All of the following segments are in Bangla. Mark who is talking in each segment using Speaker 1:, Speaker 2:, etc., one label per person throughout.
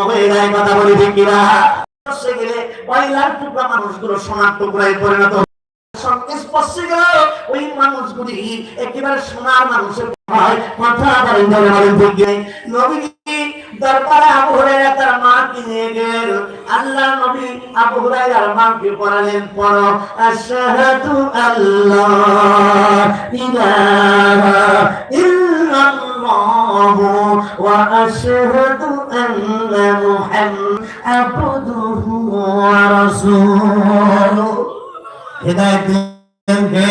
Speaker 1: হয়ে যায়, কথা বলি ঠিক স্পর্শে গেলে কয়লার টুকরা মানুষগুলো সোনার টুকরায় পরিণত স্পর্শে গেল ওই মানুষগুলি একেবারে সোনার মানুষের ঠিক কিনা? গেল। আল্লাহ নবী আল্লাহ ইল্লাল্লাহ ওয়া আশহাদু আন্না মুহাম্মাদুহু ওয়া রাসূলুহু হেদায়েত দিলেন কে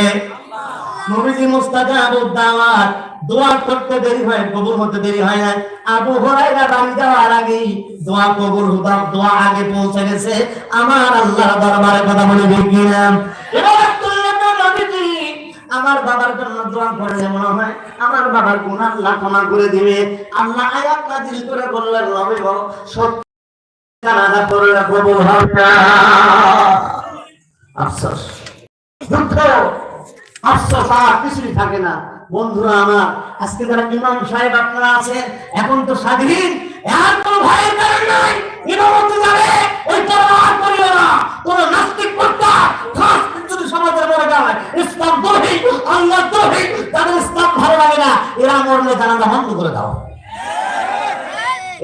Speaker 1: নবীজি মুস্তাজাবুদ দাওয়াত দোয়া করতে দেরি হয়, কবুল হতে দেরি হয় না। আবু হুরায়রা বাড়ি যাওয়ার আগেই দোয়া কবুল হতো দোয়া আগে পৌঁছে গেছে। আমার আল্লাহর দরবারে কথা বলে দেখলাম এবার আমার বাবার জন্য দোয়া করলে মনে হয় আমার বাবার গুনাহ আল্লাহ ক্ষমা করে দিবে। আল্লাহ আয়াত নাযিল করে বললেন, নবী গো, সত্য কানাডা হবে না। আফসোস। দুঃখ, আফসোস, আর কিছুই থাকে না। বন্ধুরা আমার, আজকে যারা ইমাম সাহেব আপনারা আছেন, এখন তো স্বাধীন আর কোনো ভয়ের কারণ নাই, ইমামতি যাবে ওই তরবার করিও না কোন নাস্তিক কর্তা খাস যদি সমাজের মনে যায় ইসলাম দোহি আল্লাহ দোহি তাদের ইসলাম ভালো লাগে না। এরা মরলে জানাজা বন্ধ করে দাও।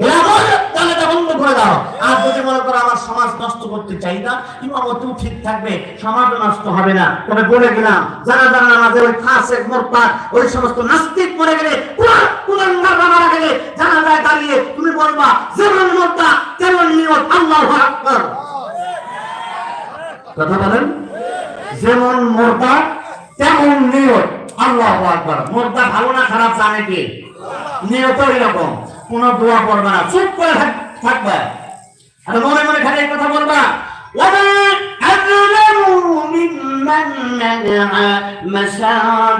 Speaker 1: এরা মরলে জানাজা বন্ধ করে দাও। আর যদি মনে করো আমার সমাজ নষ্ট করতে চাই না ইমামতিও ঠিক থাকবে সমাজ নষ্ট হবে না। তবে বলে গেলাম যারা যারা আমাদের ওই ফাসেক মোরতাদ ওই সমস্ত নাস্তিক মরে গেলে মারা গেলে জানা দাঁড়িয়ে তুমি বলবা যেমন মোরতা তেমন নিয়ত আল্লাহু আকবার। কথা বলেন? যেমন মোরতা তেমন নিয়ত আল্লাহু আকবার মোরতা ভালো না খারাপ জানে কি নিয়ত এরকম কোন দোয়া করবে না চুপ করে থাক- থাকবে আর মনে মনে খালি এই কথা বলবা وَمَا أَظْلَمُ مِمَّن مَّنَعَ مَسَاجِدَ